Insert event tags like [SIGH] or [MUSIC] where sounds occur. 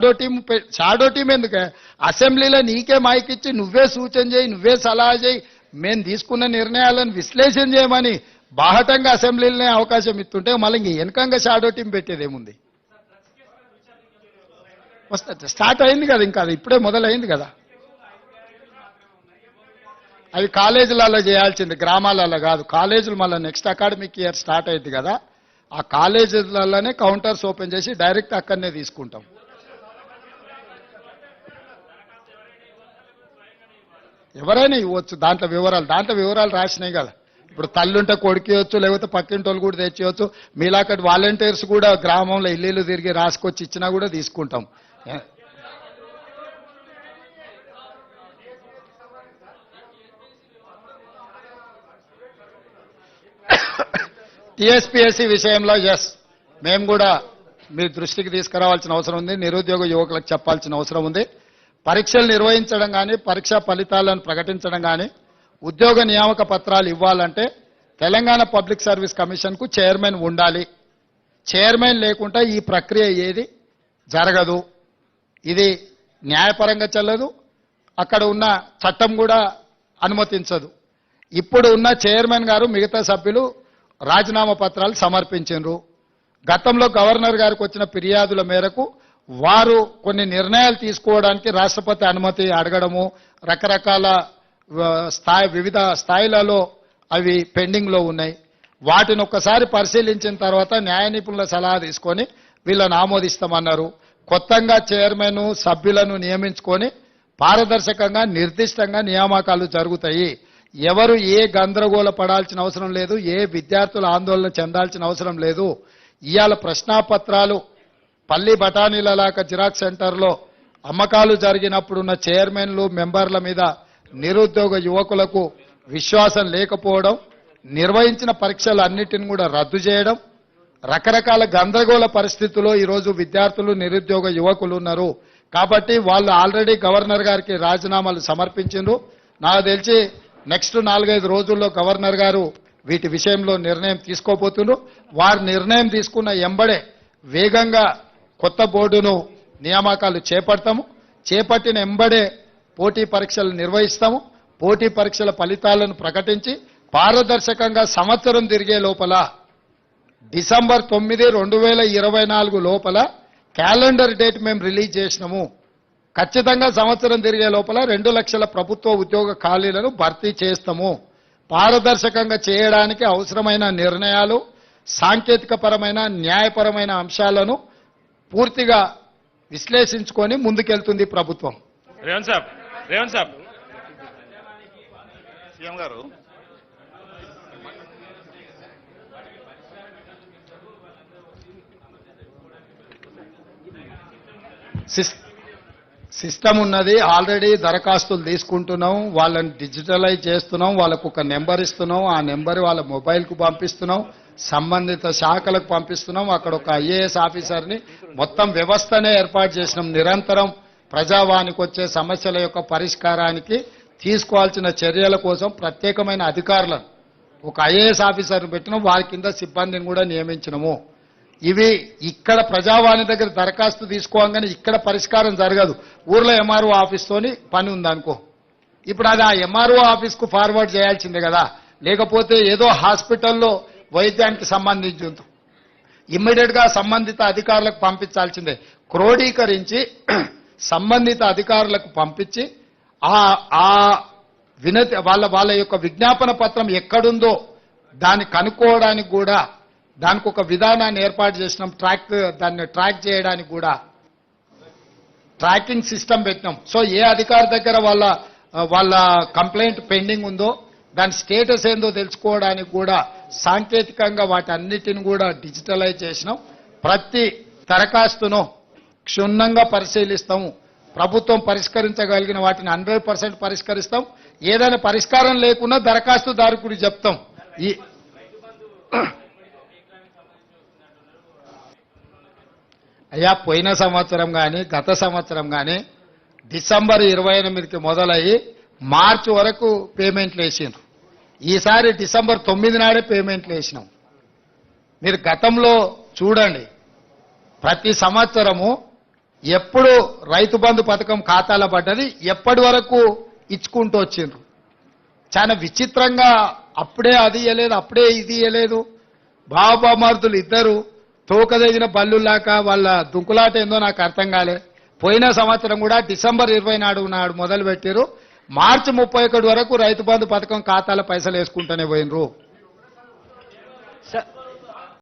Shadow team పె- shadow team ఎందుకు? అసెంబ్లీలో నీకే మైక్ ఇచ్చి నువ్వే సూచన చేయి నువ్వే సలహా చేయి. మేము తీసుకున్న నిర్ణయాలను విశ్లేషణ చేయమని బాహటంగా అసెంబ్లీలోనే అవకాశం ఇస్తుంటే మళ్ళీ ఇంక వెనకంగా షాడో టీం పెట్టేది ఏముంది? వస్తా స్టార్ట్ అయింది కదా ఇంకా అది ఇప్పుడే మొదలైంది కదా. అవి కాలేజీలలో చేయాల్సింది గ్రామాలలో కాదు. కాలేజీలు మళ్ళీ నెక్స్ట్ అకాడమిక్ ఇయర్ స్టార్ట్ అయింది కదా. ఆ కాలేజీలలోనే కౌంటర్స్ ఓపెన్ చేసి డైరెక్ట్ అక్కడనే తీసుకుంటాం. ఎవరైనా ఇవ్వచ్చు దాంట్లో వివరాలు దాంట్లో వివరాలు రాసినాయి కదా. ఇప్పుడు తల్లుంటే కొడుకియొచ్చు లేకపోతే పక్కింటోళ్ళు కూడా తెచ్చివచ్చు మీలాకటి వాలంటీర్స్ కూడా గ్రామంలో ఇల్లు తిరిగి రాసుకొచ్చి ఇచ్చినా కూడా తీసుకుంటాం. టీఎస్పీఎస్సీ విషయంలో ఎస్ మేము కూడా మీ దృష్టికి తీసుకురావాల్సిన అవసరం ఉంది. నిరుద్యోగ యువకులకు చెప్పాల్సిన అవసరం ఉంది. పరీక్షలు నిర్వహించడం కానీ పరీక్షా ఫలితాలను ప్రకటించడం కానీ ఉద్యోగ నియామక పత్రాలు ఇవ్వాలంటే తెలంగాణ పబ్లిక్ సర్వీస్ కమిషన్కు చైర్మన్ ఉండాలి. చైర్మన్ లేకుండా ఈ ప్రక్రియ ఏది జరగదు. ఇది న్యాయపరంగా చెల్లదు అక్కడ ఉన్న చట్టం కూడా అనుమతించదు. ఇప్పుడు ఉన్న చైర్మన్ గారు మిగతా సభ్యులు రాజీనామా పత్రాలు సమర్పించారు గతంలో గవర్నర్ గారికి వచ్చిన ఫిర్యాదుల మేరకు వారు కొన్ని నిర్ణయాలు తీసుకోవడానికి రాష్ట్రపతి అనుమతి అడగడము రకరకాల స్థాయి వివిధ స్థాయిలలో అవి పెండింగ్లో ఉన్నాయి. వాటిని ఒక్కసారి పరిశీలించిన తర్వాత న్యాయ నిపుణుల సలహా తీసుకొని వీళ్ళని ఆమోదిస్తామన్నారు. కొత్తగా చైర్మన్ సభ్యులను నియమించుకొని పారదర్శకంగా నిర్దిష్టంగా నియామకాలు జరుగుతాయి. ఎవరు ఏ గందరగోళ పడాల్సిన అవసరం లేదు ఏ విద్యార్థులు ఆందోళన చెందాల్సిన అవసరం లేదు. ఇవాళ ప్రశ్నాపత్రాలు పల్లి బఠానీలలాక జిరాక్స్ సెంటర్లో అమ్మకాలు జరిగినప్పుడున్న చైర్మన్లు మెంబర్ల మీద నిరుద్యోగ యువకులకు విశ్వాసం లేకపోవడం నిర్వహించిన పరీక్షలు అన్నిటిని కూడా రద్దు చేయడం రకరకాల గందరగోళ పరిస్థితుల్లో ఈరోజు విద్యార్థులు నిరుద్యోగ యువకులు ఉన్నారు. కాబట్టి వాళ్ళు ఆల్రెడీ గవర్నర్ గారికి రాజీనామాలు సమర్పించిండ్రు. నాకు తెలిసి నెక్స్ట్ నాలుగైదు రోజుల్లో గవర్నర్ గారు వీటి విషయంలో నిర్ణయం తీసుకోబోతున్నారు వారు నిర్ణయం తీసుకున్న ఎంబడే వేగంగా కొత్త బోర్డును నియామకాలు చేపడతాము. చేపట్టిన ఎంబడే పోటీ పరీక్షలు నిర్వహిస్తాము. పోటీ పరీక్షల ఫలితాలను ప్రకటించి పారదర్శకంగా సంవత్సరం తిరిగే లోపల డిసెంబర్ తొమ్మిది రెండు వేల ఇరవై నాలుగు లోపల క్యాలెండర్ డేట్ మేము రిలీజ్ చేసినాము. ఖచ్చితంగా సంవత్సరం తిరిగే లోపల రెండు లక్షల ప్రభుత్వ ఉద్యోగ ఖాళీలను భర్తీ చేస్తాము. పారదర్శకంగా చేయడానికి అవసరమైన నిర్ణయాలు సాంకేతికపరమైన న్యాయపరమైన అంశాలను పూర్తిగా విశ్లేషించుకొని ముందుకెళ్తుంది ప్రభుత్వం. రేవంత్ సాబ్ రేవంత్ సాబ్. సీఎం గారు సిస్- సిస్టమ్ ఉన్నది ఆల్రెడీ దరఖాస్తులు తీసుకుంటున్నాం వాళ్ళని డిజిటలైజ్ చేస్తున్నాం వాళ్ళకు ఒక నెంబర్ ఇస్తున్నాం ఆ నెంబర్ వాళ్ళ మొబైల్కు పంపిస్తున్నాం. సంబంధిత శాఖలకు పంపిస్తున్నాం. అక్కడ ఒక ఐఏఎస్ ఆఫీసర్ని మొత్తం వ్యవస్థనే ఏర్పాటు చేసినాం. నిరంతరం ప్రజావానికి వచ్చే సమస్యల యొక్క పరిష్కారానికి తీసుకోవాల్సిన చర్యల కోసం ప్రత్యేకమైన అధికారులను ఒక ఐఏఎస్ ఆఫీసర్ని పెట్టినాం. వారి కింద సిబ్బందిని కూడా నియమించినము. ఇవి ఇక్కడ ప్రజావాణి దగ్గర దరఖాస్తు తీసుకోగానే ఇక్కడ పరిష్కారం జరగదు. ఊర్లో ఎంఆర్ఓ ఆఫీస్తోని పని ఉందనుకో. ఇప్పుడు అది ఆ ఎంఆర్ఓ ఆఫీస్కు ఫార్వర్డ్ చేయాల్సిందే కదా. లేకపోతే ఏదో హాస్పిటల్లో వైద్యానికి సంబంధించి ఇమ్మీడియట్గా సంబంధిత అధికారులకు పంపించాల్సిందే. క్రోడీకరించి [CLEARS THROAT] సంబంధిత అధికారులకు పంపించి ఆ ఆ వినతి వాళ్ళ వాళ్ళ యొక్క విజ్ఞాపన పత్రం ఎక్కడుందో దాన్ని కనుక్కోవడానికి కూడా దానికి ఒక విధానాన్ని ఏర్పాటు చేసినాం. ట్రాక్ దాన్ని ట్రాక్ చేయడానికి కూడా ట్రాకింగ్ సిస్టమ్ పెట్టినాం. సో ఏ అధికారి దగ్గర వాళ్ళ వాళ్ళ కంప్లైంట్ పెండింగ్ ఉందో దాని స్టేటస్ ఏందో తెలుసుకోవడానికి కూడా సాంకేతికంగా వాటన్నిటిని కూడా డిజిటలైజ్ చేసినాం. ప్రతి దరఖాస్తును క్షుణ్ణంగా పరిశీలిస్తాము. ప్రభుత్వం పరిష్కరించగలిగిన వాటిని హండ్రెడ్ పర్సెంట్ పరిష్కరిస్తాం. ఏదైనా పరిష్కారం లేకున్నా దరఖాస్తుదారుకుడి చెప్తాం. ఈ అయ్యా పోయిన సంవత్సరం కానీ గత సంవత్సరం కానీ డిసెంబర్ ఇరవై ఎనిమిదికి మొదలయ్యి మార్చి వరకు పేమెంట్లు వేసిండ్రు. ఈసారి డిసెంబర్ తొమ్మిది నాడే పేమెంట్లు వేసినాం. మీరు గతంలో చూడండి ప్రతి సంవత్సరము ఎప్పుడు రైతు బంధు పథకం ఖాతాలో పడ్డది ఎప్పటి వరకు ఇచ్చుకుంటూ వచ్చిండ్రు. చాలా విచిత్రంగా అప్పుడే అది ఇయ్యలేదు అప్పుడే ఇది ఇయ్యలేదు. బాబామార్దులు ఇద్దరు తోకదగిన బల్లులాక వాళ్ళ దుంకులాట ఏందో నాకు అర్థం కాలే. పోయిన సంవత్సరం కూడా డిసెంబర్ ఇరవై నాడు నాడు మొదలు పెట్టారు మార్చి ముప్పై ఒకటి వరకు రైతు బంధు పథకం ఖాతాలో పైసలు వేసుకుంటూనే పోయినరు.